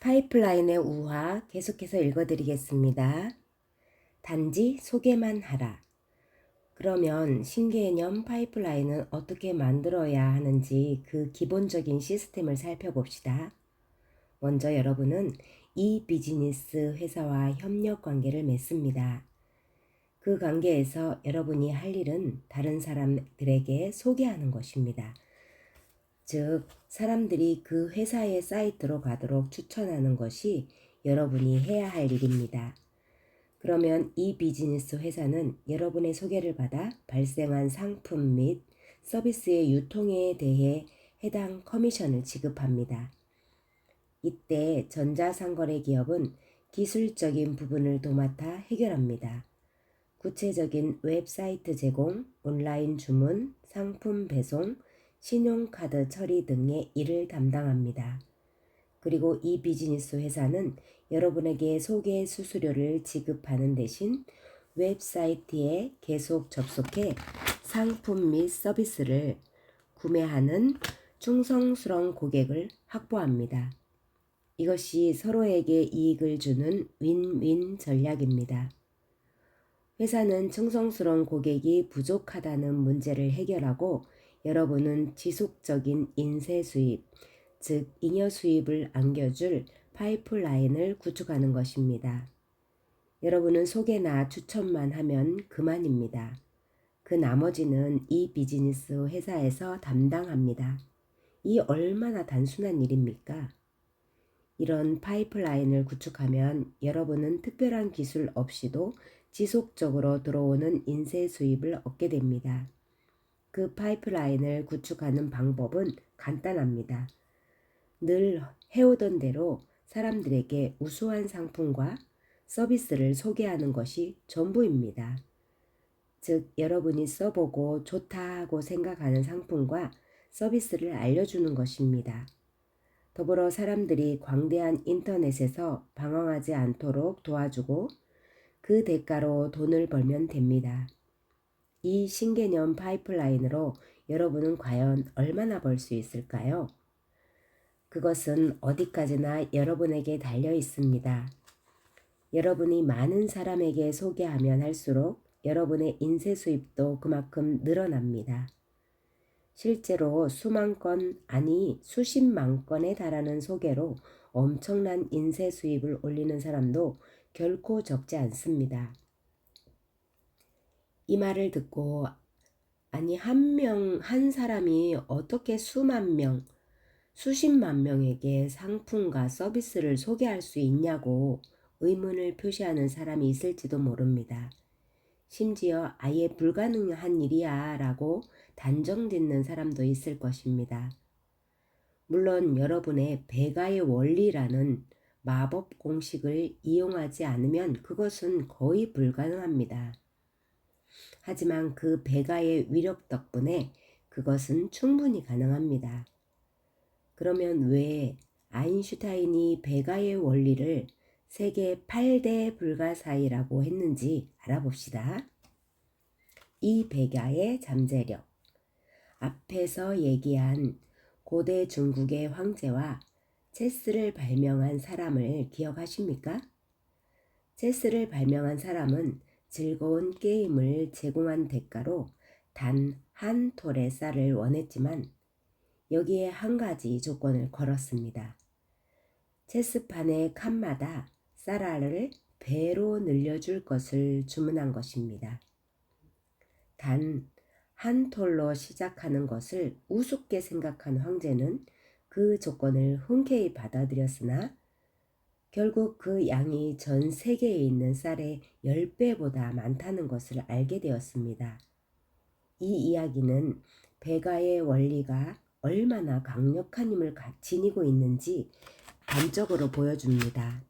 파이프라인의 우화 계속해서 읽어드리겠습니다. 단지 소개만 하라. 그러면 신개념 파이프라인은 어떻게 만들어야 하는지 그 기본적인 시스템을 살펴봅시다. 먼저 여러분은 이 비즈니스 회사와 협력 관계를 맺습니다. 그 관계에서 여러분이 할 일은 다른 사람들에게 소개하는 것입니다. 즉, 사람들이 그 회사의 사이트로 가도록 추천하는 것이 여러분이 해야 할 일입니다. 그러면 이 비즈니스 회사는 여러분의 소개를 받아 발생한 상품 및 서비스의 유통에 대해 해당 커미션을 지급합니다. 이때 전자상거래 기업은 기술적인 부분을 도맡아 해결합니다. 구체적인 웹사이트 제공, 온라인 주문, 상품 배송, 신용카드 처리 등의 일을 담당합니다. 그리고 이 비즈니스 회사는 여러분에게 소개 수수료를 지급하는 대신 웹사이트에 계속 접속해 상품 및 서비스를 구매하는 충성스러운 고객을 확보합니다. 이것이 서로에게 이익을 주는 윈윈 전략입니다. 회사는 충성스러운 고객이 부족하다는 문제를 해결하고 여러분은 지속적인 인쇄 수입, 즉 잉여 수입을 안겨줄 파이프라인을 구축하는 것입니다. 여러분은 소개나 추천만 하면 그만입니다. 그 나머지는 이 비즈니스 회사에서 담당합니다. 이 얼마나 단순한 일입니까? 이런 파이프라인을 구축하면 여러분은 특별한 기술 없이도 지속적으로 들어오는 인쇄 수입을 얻게 됩니다. 그 파이프라인을 구축하는 방법은 간단합니다. 늘 해오던 대로 사람들에게 우수한 상품과 서비스를 소개하는 것이 전부입니다. 즉, 여러분이 써보고 좋다고 생각하는 상품과 서비스를 알려주는 것입니다. 더불어 사람들이 광대한 인터넷에서 방황하지 않도록 도와주고 그 대가로 돈을 벌면 됩니다. 이 신개념 파이프라인으로 여러분은 과연 얼마나 벌 수 있을까요? 그것은 어디까지나 여러분에게 달려 있습니다. 여러분이 많은 사람에게 소개하면 할수록 여러분의 인쇄 수입도 그만큼 늘어납니다. 실제로 수만 건, 아니 수십만 건에 달하는 소개로 엄청난 인쇄 수입을 올리는 사람도 결코 적지 않습니다. 이 말을 듣고 아니 한 명, 한 사람이 어떻게 수만 명, 수십만 명에게 상품과 서비스를 소개할 수 있냐고 의문을 표시하는 사람이 있을지도 모릅니다. 심지어 아예 불가능한 일이야 라고 단정 짓는 사람도 있을 것입니다. 물론 여러분의 배가의 원리라는 마법 공식을 이용하지 않으면 그것은 거의 불가능합니다. 하지만 그 배가의 위력 덕분에 그것은 충분히 가능합니다. 그러면 왜 아인슈타인이 배가의 원리를 세계 8대 불가사의라고 했는지 알아봅시다. 이 배가의 잠재력. 앞에서 얘기한 고대 중국의 황제와 체스를 발명한 사람을 기억하십니까? 체스를 발명한 사람은 즐거운 게임을 제공한 대가로 단 한 톨의 쌀을 원했지만 여기에 한 가지 조건을 걸었습니다. 체스판의 칸마다 쌀알을 배로 늘려줄 것을 주문한 것입니다. 단 한 톨로 시작하는 것을 우습게 생각한 황제는 그 조건을 흔쾌히 받아들였으나 결국 그 양이 전 세계에 있는 쌀의 10배보다 많다는 것을 알게 되었습니다. 이 이야기는 배가의 원리가 얼마나 강력한 힘을 지니고 있는지 단적으로 보여줍니다.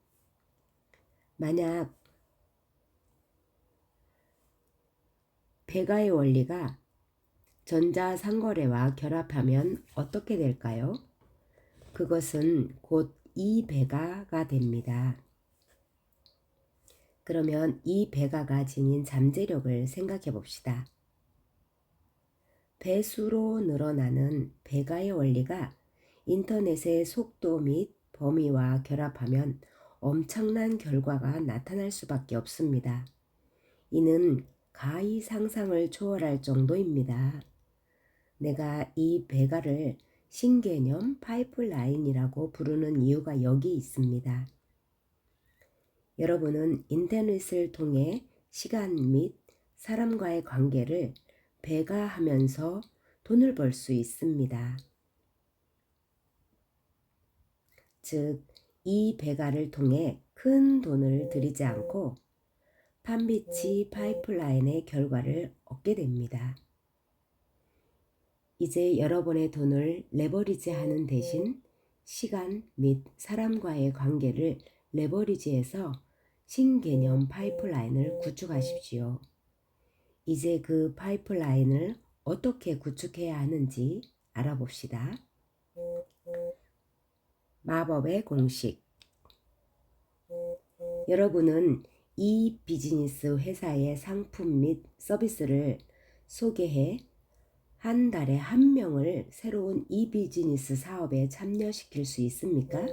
만약 배가의 원리가 전자상거래와 결합하면 어떻게 될까요? 그것은 곧 이 배가가 됩니다. 그러면 이 배가가 지닌 잠재력을 생각해 봅시다. 배수로 늘어나는 배가의 원리가 인터넷의 속도 및 범위와 결합하면 엄청난 결과가 나타날 수밖에 없습니다. 이는 가히 상상을 초월할 정도입니다. 내가 이 배가를 신개념 파이프라인이라고 부르는 이유가 여기 있습니다. 여러분은 인터넷을 통해 시간 및 사람과의 관계를 배가하면서 돈을 벌 수 있습니다. 즉, 이 배가를 통해 큰 돈을 들이지 않고 판비치 파이프라인의 결과를 얻게 됩니다. 이제 여러분의 돈을 레버리지 하는 대신 시간 및 사람과의 관계를 레버리지해서 신개념 파이프라인을 구축하십시오. 이제 그 파이프라인을 어떻게 구축해야 하는지 알아봅시다. 마법의 공식. 여러분은 이 비즈니스 회사의 상품 및 서비스를 소개해 한 달에 한 명을 새로운 이 비즈니스 사업에 참여시킬 수 있습니까?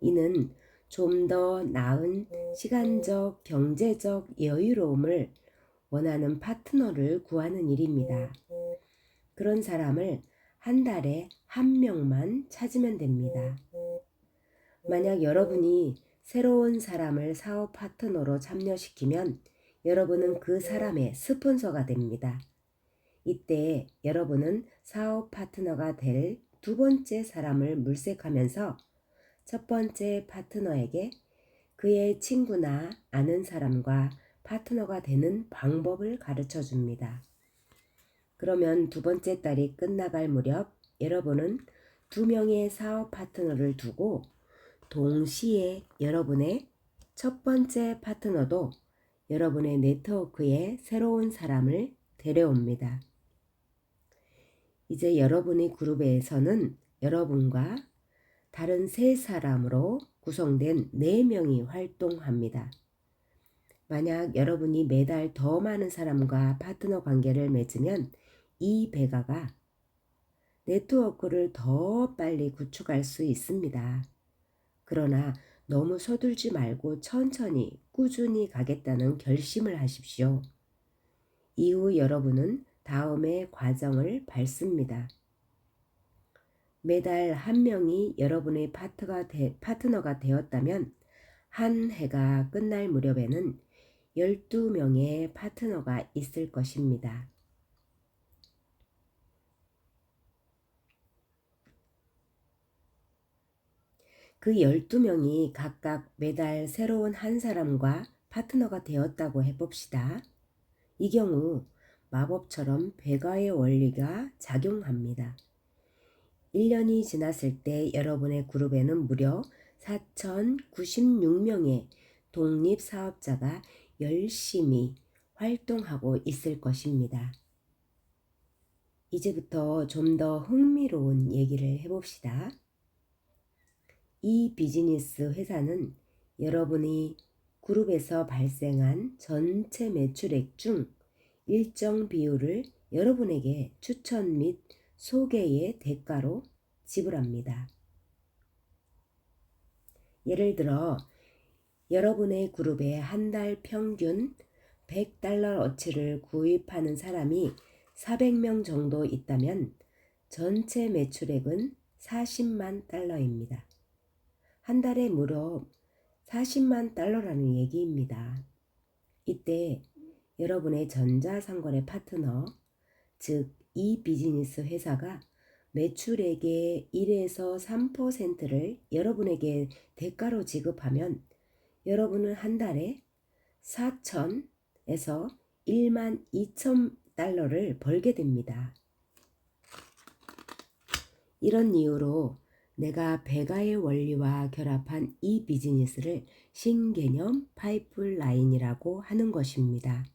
이는 좀 더 나은 시간적, 경제적 여유로움을 원하는 파트너를 구하는 일입니다. 그런 사람을 한 달에 한 명만 찾으면 됩니다. 만약 여러분이 새로운 사람을 사업 파트너로 참여시키면 여러분은 그 사람의 스폰서가 됩니다. 이때 여러분은 사업 파트너가 될 두 번째 사람을 물색하면서 첫 번째 파트너에게 그의 친구나 아는 사람과 파트너가 되는 방법을 가르쳐 줍니다. 그러면 두 번째 달이 끝나갈 무렵 여러분은 두 명의 사업 파트너를 두고 동시에 여러분의 첫 번째 파트너도 여러분의 네트워크에 새로운 사람을 데려옵니다. 이제 여러분의 그룹에서는 여러분과 다른 세 사람으로 구성된 네 명이 활동합니다. 만약 여러분이 매달 더 많은 사람과 파트너 관계를 맺으면 이 배가가 네트워크를 더 빨리 구축할 수 있습니다. 그러나 너무 서둘지 말고 천천히 꾸준히 가겠다는 결심을 하십시오. 이후 여러분은 다음의 과정을 밟습니다. 매달 한 명이 여러분의 파트가 되, 파트너가 되었다면 한 해가 끝날 무렵에는 12명의 파트너가 있을 것입니다. 그 12명이 각각 매달 새로운 한 사람과 파트너가 되었다고 해봅시다. 이 경우 마법처럼 배가의 원리가 작용합니다. 1년이 지났을 때 여러분의 그룹에는 무려 4,096명의 독립 사업자가 열심히 활동하고 있을 것입니다. 이제부터 좀 더 흥미로운 얘기를 해봅시다. 이 비즈니스 회사는 여러분이 그룹에서 발생한 전체 매출액 중 일정 비율을 여러분에게 추천 및 소개의 대가로 지불합니다. 예를 들어 여러분의 그룹에 한 달 평균 100달러어치를 구입하는 사람이 400명 정도 있다면 전체 매출액은 40만 달러입니다. 한 달에 무려 40만 달러라는 얘기입니다. 이때 여러분의 전자상거래 파트너, 즉 이 비즈니스 회사가 매출액의 1에서 3%를 여러분에게 대가로 지급하면 여러분은 한 달에 4천에서 1만 2천 달러를 벌게 됩니다. 이런 이유로 내가 배가의 원리와 결합한 이 비즈니스를 신개념 파이프라인이라고 하는 것입니다.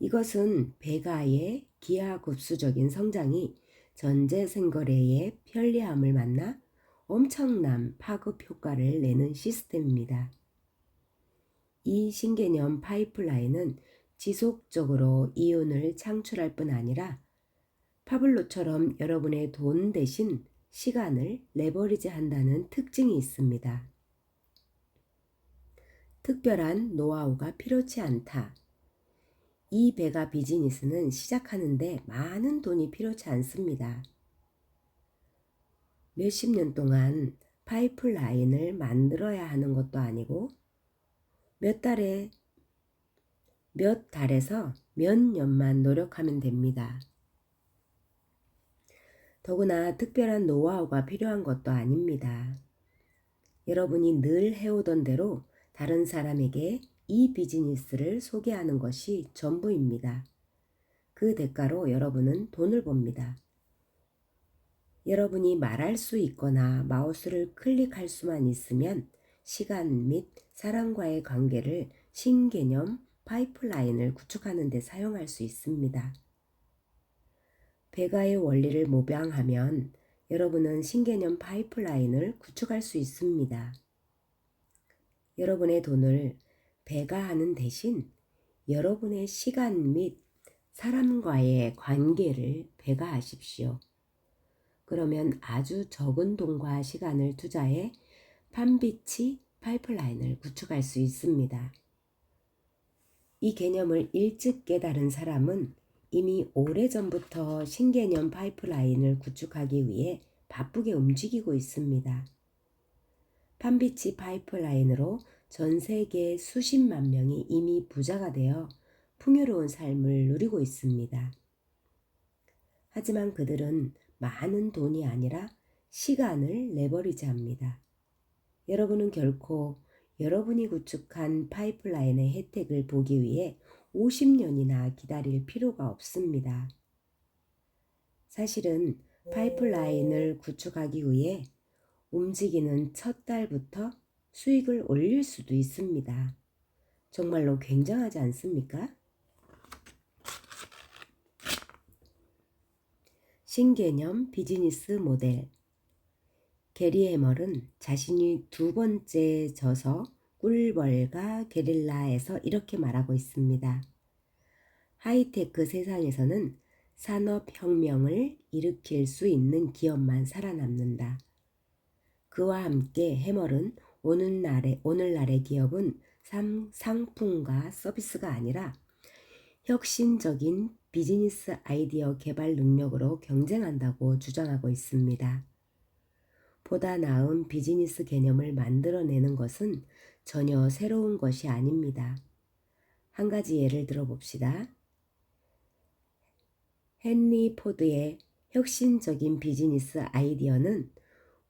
이것은 배가의 기하급수적인 성장이 전자생거래의 편리함을 만나 엄청난 파급 효과를 내는 시스템입니다. 이 신개념 파이프라인은 지속적으로 이윤을 창출할 뿐 아니라 파블로처럼 여러분의 돈 대신 시간을 레버리지 한다는 특징이 있습니다. 특별한 노하우가 필요치 않다. 이 배가 비즈니스는 시작하는데 많은 돈이 필요치 않습니다. 몇십 년 동안 파이프라인을 만들어야 하는 것도 아니고 몇 달에 몇 달에서 몇 년만 노력하면 됩니다. 더구나 특별한 노하우가 필요한 것도 아닙니다. 여러분이 늘 해오던 대로 다른 사람에게 이 비즈니스를 소개하는 것이 전부입니다. 그 대가로 여러분은 돈을 법니다. 여러분이 말할 수 있거나 마우스를 클릭할 수만 있으면 시간 및 사람과의 관계를 신개념 파이프라인을 구축하는 데 사용할 수 있습니다. 배가의 원리를 모방하면 여러분은 신개념 파이프라인을 구축할 수 있습니다. 여러분의 돈을 배가 하는 대신 여러분의 시간 및 사람과의 관계를 배가 하십시오. 그러면 아주 적은 돈과 시간을 투자해 판비치 파이프라인을 구축할 수 있습니다. 이 개념을 일찍 깨달은 사람은 이미 오래전부터 신개념 파이프라인을 구축하기 위해 바쁘게 움직이고 있습니다. 판비치 파이프라인으로 전 세계 수십만 명이 이미 부자가 되어 풍요로운 삶을 누리고 있습니다. 하지만 그들은 많은 돈이 아니라 시간을 레버리지 합니다. 여러분은 결코 여러분이 구축한 파이프라인의 혜택을 보기 위해 50년이나 기다릴 필요가 없습니다. 사실은 파이프라인을 구축하기 위해 움직이는 첫 달부터 수익을 올릴 수도 있습니다. 정말로 굉장하지 않습니까? 신개념 비즈니스 모델 게리 해멀은 자신이 두 번째 저서 꿀벌과 게릴라에서 이렇게 말하고 있습니다. 하이테크 세상에서는 산업혁명을 일으킬 수 있는 기업만 살아남는다. 그와 함께 해멀은 오늘날의, 오늘날의 기업은 상, 상품과 서비스가 아니라 혁신적인 비즈니스 아이디어 개발 능력으로 경쟁한다고 주장하고 있습니다. 보다 나은 비즈니스 개념을 만들어내는 것은 전혀 새로운 것이 아닙니다. 한 가지 예를 들어 봅시다. 헨리 포드의 혁신적인 비즈니스 아이디어는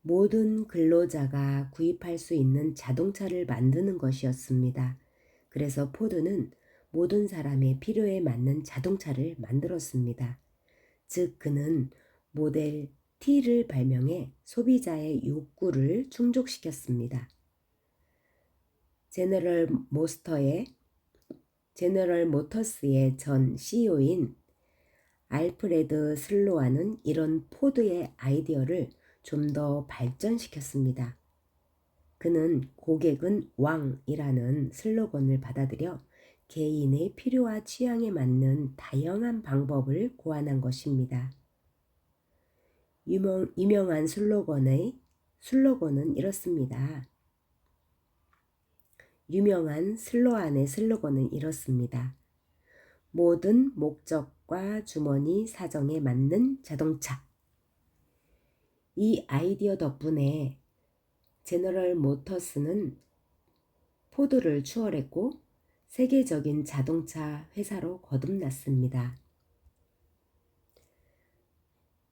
모든 근로자가 구입할 수 있는 자동차를 만드는 것이었습니다. 그래서 포드는 모든 사람의 필요에 맞는 자동차를 만들었습니다. 즉, 그는 모델 T를 발명해 소비자의 욕구를 충족시켰습니다. 제너럴 모스터의 제너럴 모터스의 전 CEO인 알프레드 슬로아는 이런 포드의 아이디어를 좀 더 발전시켰습니다. 그는 고객은 왕이라는 슬로건을 받아들여 개인의 필요와 취향에 맞는 다양한 방법을 고안한 것입니다. 유명, 유명한 슬로건의 슬로건은 이렇습니다. 유명한 슬로안의 슬로건은 이렇습니다. 모든 목적과 주머니 사정에 맞는 자동차. 이 아이디어 덕분에 제너럴 모터스는 포드를 추월했고 세계적인 자동차 회사로 거듭났습니다.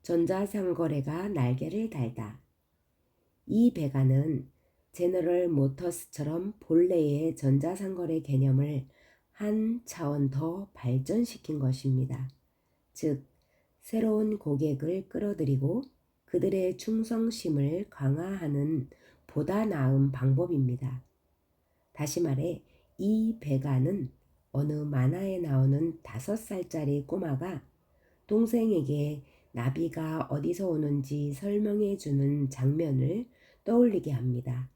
전자상거래가 날개를 달다. 이 배가는 제너럴 모터스처럼 본래의 전자상거래 개념을 한 차원 더 발전시킨 것입니다. 즉, 새로운 고객을 끌어들이고 그들의 충성심을 강화하는 보다 나은 방법입니다. 다시 말해 이 배가는 어느 만화에 나오는 다섯 살짜리 꼬마가 동생에게 나비가 어디서 오는지 설명해 주는 장면을 떠올리게 합니다.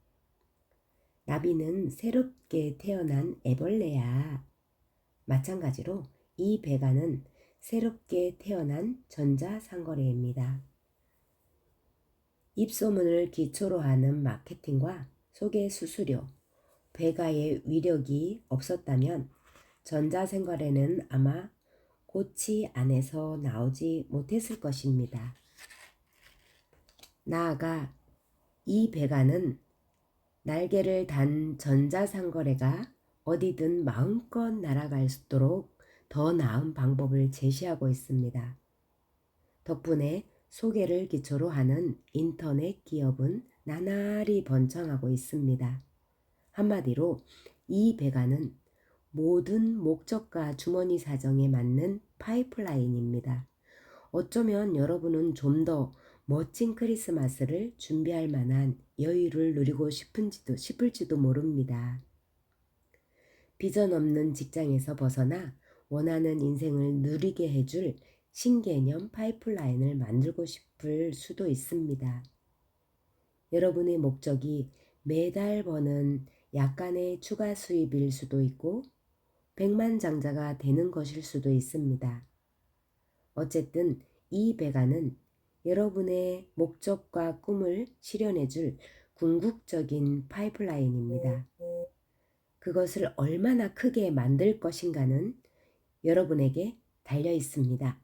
나비는 새롭게 태어난 애벌레야. 마찬가지로 이 배가는 새롭게 태어난 전자상거래입니다. 입소문을 기초로 하는 마케팅과 소개 수수료, 배가의 위력이 없었다면 전자생활에는 아마 꽃이 안에서 나오지 못했을 것입니다. 나아가 이 배가는 날개를 단 전자상거래가 어디든 마음껏 날아갈 수 있도록 더 나은 방법을 제시하고 있습니다. 덕분에 소개를 기초로 하는 인터넷 기업은 나날이 번창하고 있습니다. 한마디로 이 배가는 모든 목적과 주머니 사정에 맞는 파이프라인입니다. 어쩌면 여러분은 좀 더 멋진 크리스마스를 준비할 만한 여유를 누리고 싶은지도 싶을지도 모릅니다. 비전 없는 직장에서 벗어나 원하는 인생을 누리게 해줄 신개념 파이프라인을 만들고 싶을 수도 있습니다. 여러분의 목적이 매달 버는 약간의 추가 수입일 수도 있고 백만장자가 되는 것일 수도 있습니다. 어쨌든 이 배가는 여러분의 목적과 꿈을 실현해 줄 궁극적인 파이프라인입니다. 그것을 얼마나 크게 만들 것인가는 여러분에게 달려 있습니다.